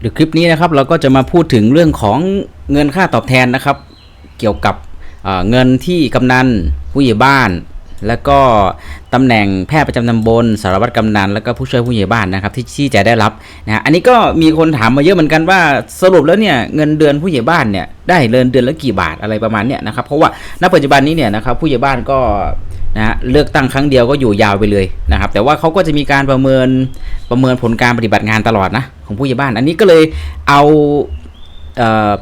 เดี๋ยวคลิปนี้นะครับเราก็จะมาพูดถึงเรื่องของเงินค่าตอบแทนนะครับ เกี่ยวกับเงินที่กำนันผู้ใหญ่บ้าน แล้วก็ตำแหน่งแพทย์ประจำตำบลสารวัตรกำนันแล้วก็ผู้ช่วยผู้ใหญ่บ้านนะครับที่ที่จะได้รับนะฮะอันนี้ก็มีคนถามมาเยอะเหมือนกันว่าสรุปแล้วเนี่ยเงินเดือนผู้ใหญ่บ้านเนี่ยได้เดือนเดือนละกี่บาทอะไรประมาณเนี้ยนะครับเพราะว่าณปัจจุบันนี้เนี่ยนะครับผู้ใหญ่บ้านก็ นะฮะเลือกตั้งครั้งเดียวก็อยู่ยาวไปเลยนะครับ แต่ว่าเขาก็จะมีการประเมินประเมินผลการปฏิบัติงานตลอดนะของผู้ใหญ่บ้าน อันนี้ก็เลยเอาเออ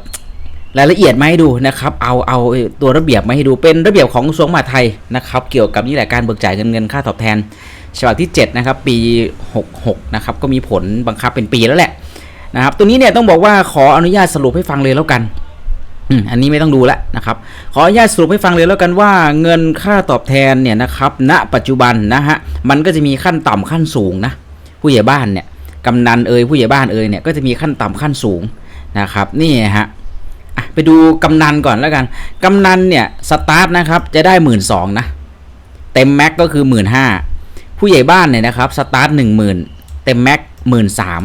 รายละเอียดมาให้ดูนะครับ เอาเอาตัวระเบียบมาให้ดู เป็นระเบียบของกระทรวงมหาดไทยนะครับ เกี่ยวกับนี่แหละการเบิกจ่ายเงินเงินค่าตอบแทน ฉบับที่ 7 นะครับ ปี 66 นะครับ ก็มีผลบังคับเป็นปีแล้วแหละนะครับ ตัวนี้เนี่ยต้องบอกว่าขออนุญาตสรุปให้ฟังเลยแล้วกัน อันนี้ไม่ต้องดูแล้วนะครับ ขออนุญาตสรุปให้ฟังเลยแล้วกันว่าเงินค่าตอบแทนเนี่ยนะครับ ณ ปัจจุบันนะฮะ มันก็จะมีขั้นต่ำขั้นสูงนะ ผู้ใหญ่บ้านเนี่ย กำนันเอ่ยผู้ใหญ่บ้านเอ่ยเนี่ย ก็จะมีขั้นต่ำขั้นสูงนะครับ นี่ฮะไปดูกำนันก่อนแล้วกัน กำนันเนี่ยสตาร์ทนะครับจะได้หมื่นสองนะ เต็มแม็กก็คือหมื่นห้าผู้ใหญ่บ้านเนี่ยนะครับสตาร์ทหนึ่งหมื่นเต็มแม็กหมื่นสาม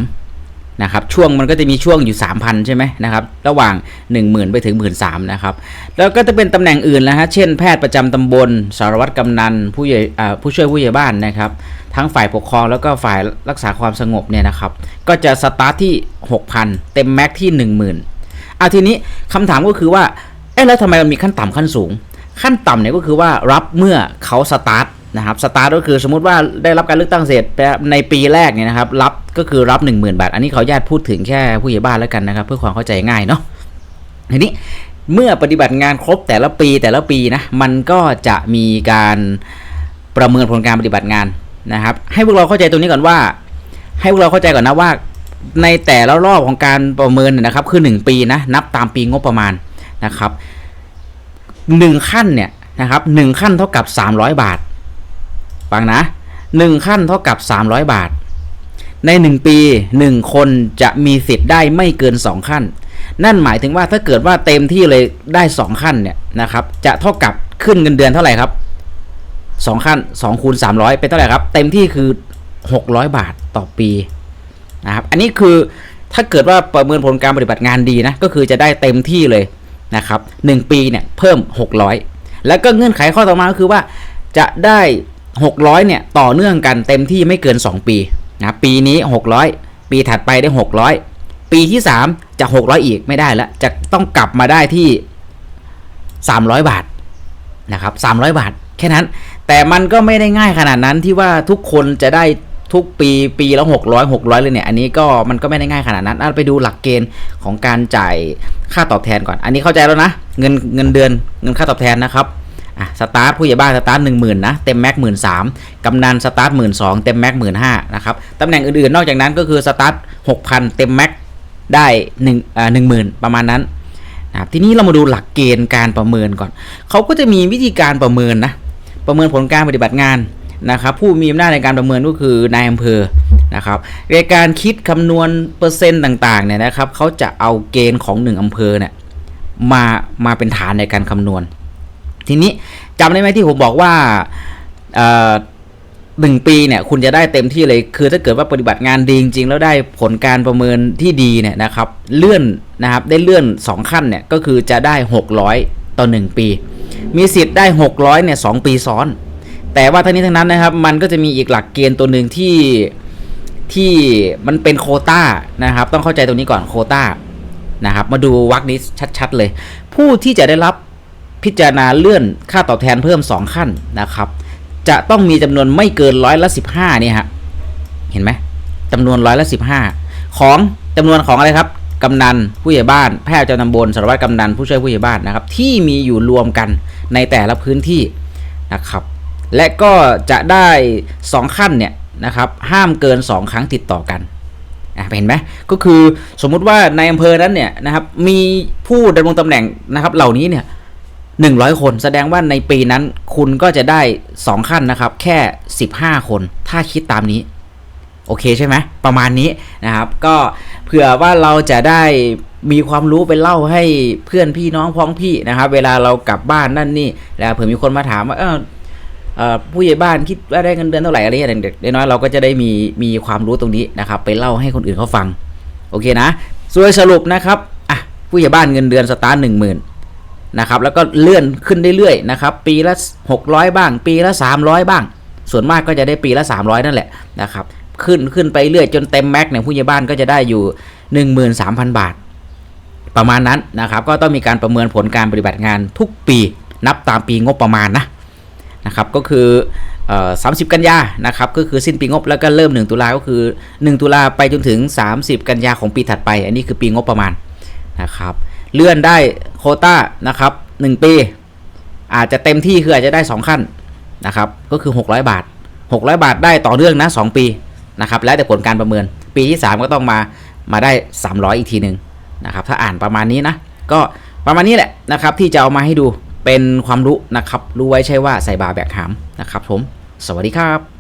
นะครับช่วงมันก็จะมีช่วงอยู่ 3,000 ใช่ไหมนะครับระหว่าง 10,000 ไปถึง 1 3ื่นนะครับแล้วก็จะเป็นตำแหน่งอื่นแล้วฮะเช่นแพทย์ประจำตำบล สารวัตรกำนันผู้ใหญ่ผู้ช่วยผู้ใหญ่บ้านนะครับทั้งฝ่ายปกครองแล้วก็ฝ่ายรักษาความสงบเนี่ยนะครับก็จะสตาร์ทที่ 6,000 เต็มแม็กที่ 10,000เอาทีนี้คำถามก็คือว่าเอ๊ะแล้วทำไมมันมีขั้นต่ำขั้นสูง ขั้นต่ำเนี่ยก็คือว่ารับเมื่อเขาสตาร์ท นะครับสตาร์ทก็คือสมมติว่าได้รับการเลือกตั้งเสร็จในปีแรกเนี่ยนะครับรับก็คือรับ 10,000 บาท อันนี้เขาญาติพูดถึงแค่ผู้ใหญ่บ้านแล้วกันนะครับ เพื่อความเข้าใจง่ายเนาะทีนี้เมื่อปฏิบัติงานครบแต่ละปีแต่ละปีนะมันก็จะมีการประเมินผลการปฏิบัติงานนะครับ ให้พวกเราเข้าใจตรงนี้ก่อนว่า ให้พวกเราเข้าใจก่อนนะว่า ในแต่ละรอบของการประเมินเนยนะครับ คือ 1 ปีนะนับตามปีงบประมาณนะครับหนึ่งขั้นเนี่ยนะครับหนึ่งขั้นเท่ากับ 300 บาท ฟังนะหนึ่งขั้นเท่ากับ 300 บาท ใน 1 ปี 1 คนจะมีสิทธิ์ได้ไม่เกิน 2 ขั้น นั่นหมายถึงว่าถ้าเกิดว่าเต็มที่เลยได้ 2 ขั้นเนี่ยนะครับจะเท่ากับขึ้นเงินเดือนเท่าไหร่ครับ 2 ขั้น2คูณ300 เป็นเท่าไหร่ครับ เต็มที่คือ 600 บาทต่อปีนะครับอันนี้คือถ้าเกิดว่าประเมินผลการปฏิบัติงานดีนะก็คือจะได้เต็มที่เลยนะครับ1ปีเนี่ยเพิ่ม 600 แล้วก็เงื่อนไขข้อต่อมาก็คือว่าจะได้ 600 เนี่ย ต่อเนื่องกันเต็มที่ไม่เกิน 2 ปีนะปีนี้ 600 ปีถัดไปได้ 600 ปีที่ 3 จะ 600 อีกไม่ได้แล้ว จะต้องกลับมาได้ที่ 300 บาทนะครับ300 บาท แค่นั้น แต่มันก็ไม่ได้ง่ายขนาดนั้นที่ว่าทุกคนจะได้ทุกปีปีละ600 600 เลยเนี่ย อันนี้ก็มันก็ไม่ได้ง่ายขนาดนั้นไปดูหลักเกณฑ์ของการจ่ายค่าตอบแทนก่อน อันนี้เข้าใจแล้วนะ เงินเงินเดือนเงินค่าตอบแทนนะครับ อะสตาร์ทผู้ใหญ่บ้านสตาร์ทหนึ่งหมื่นนะเต็มแม็กหมื่นสามกำนันสตาร์ทหมื่นสองเต็มแม็กหมื่นห้านะครับตำแหน่งอื่นๆ นอกจากนั้นก็คือสตาร์ทหกพันเต็มแม็กได้หนึ่งอ่าหนึ่งหมื่นประมาณนั้นนะครับทีนี้เรามาดูหลักเกณฑ์การประเมินก่อน เขาก็จะมีวิธีการประเมินนะประเมินผลการปฏิบัติงานนะครับผู้มีอำนาจในการประเมินก็คือนายอำเภอนะครับในการคิดคำนวณเปอร์เซ็นต์ต่างๆเนี่ยนะครับเขาจะเอาเกณฑ์ของหนึ่งอำเภอเนี่ยมามาเป็นฐานในการคำนวณ ทีนี้จำได้ไหมที่ผมบอกว่าหนึ่งปีเนี่ยคุณจะได้เต็มที่เลยคือถ้าเกิดว่าปฏิบัติงานดีจริงๆแล้วได้ผลการประเมินที่ดีเนี่ยนะครับเลื่อนนะครับได้เลื่อน 2 ขั้นเนี่ยก็คือจะได้ 600 ต่อ 1 ปี มีสิทธิ์ได้ 600เนี่ยสองปีซ้อน แต่ว่าทั้งนี้ทั้งนั้นนะครับมันก็จะมีอีกหลักเกณฑ์ตัวหนึ่งที่ที่มันเป็นโคต้านะครับต้องเข้าใจตรงนี้ก่อนโคต้านะครับมาดูวรรคนี้ชัดๆเลย ผู้ที่จะได้รับ พิจารณาเลื่อนค่าตอบแทนเพิ่ม 2 ขั้นนะครับ จะต้องมีจำนวนไม่เกินร้อยละ15เนี่ฮะเห็นไหมจำนวนร้อยละ15ของจำนวนของอะไรครับกำนันผู้ใหญ่บ้านแพทย์เจ้าตำบลสารวัตรกำนันผู้ช่วยผู้ใหญ่บ้านนะครับ ที่มีอยู่รวมกันในแต่ละพื้นที่นะครับ และก็จะได้ 2 ขั้นเนี่ยนะครับ ห้ามเกิน 2 ครั้งติดต่อกันเห็นไหมก็คือสมมุติว่าในอำเภอนั้นเนี่ยนะครับมีผู้ดำรงตำแหน่งนะครับเหล่านี้เนี่ย หนึ่งร้อยคน แสดงว่าในปีนั้นคุณก็จะได้ 2 ขั้นนะครับ แค่ 15 คน ถ้าคิดตามนี้ โอเคใช่ไหมประมาณนี้นะครับ ก็เผื่อว่าเราจะได้มีความรู้ไปเล่าให้เพื่อนพี่น้องพ้องพี่นะครับ เวลาเรากลับบ้านนั่นนี่แล้วเผื่อมีคนมาถามว่าเออผู้ใหญ่บ้านคิดว่าได้เงินเดือนเท่าไหร่อะไรอย่างเด็กๆน้อยเราก็จะได้มีมีความรู้ตรงนี้นะครับ ไปเล่าให้คนอื่นเขาฟัง โอเคนะโดยสรุปนะครับอะผู้ใหญ่บ้านเงินเดือนสตาร์ทหนึ่งหมื่น นะครับแล้วก็เลื่อนขึ้นเรื่อยๆนะครับปีละ 600 บ้าง ปีละ 300 บ้าง ส่วนมากก็จะได้ปีละ 300 นั่นแหละนะครับขึ้นขึ้นไปเรื่อยจนเต็มแม็กเนี่ยผู้ใหญ่บ้านก็จะได้อยู่ 13,000 บาท ประมาณนั้นนะครับก็ต้องมีการประเมินผลการปฏิบัติงานทุกปีนับตามปีงบประมาณนะนะครับก็คือเอ่อ30กันยานะครับก็คือสิ้นปีงบแล้วก็เริ่ม 1 ตุลาก็คือ 1 ตุลาไปจนถึง 30 กันยาของปีถัดไป อันนี้คือปีงบประมาณนะครับเลื่อนได้ โควต้านะครับ1 ปี อาจจะเต็มที่คืออาจจะได้ 2 ขั้นนะครับก็คือ 600 บาท 600 บาทได้ต่อเนื่องนะ 2 ปีนะครับแล้วแต่ผลการประเมิน ปีที่ 3 ก็ต้องมามาได้ 300 อีกทีหนึ่งนะครับถ้าอ่านประมาณนี้นะก็ประมาณนี้แหละนะครับที่จะเอามาให้ดูเป็นความรู้นะครับรู้ไว้ใช่ว่าใส่บาแบกหามนะครับผม สวัสดีครับ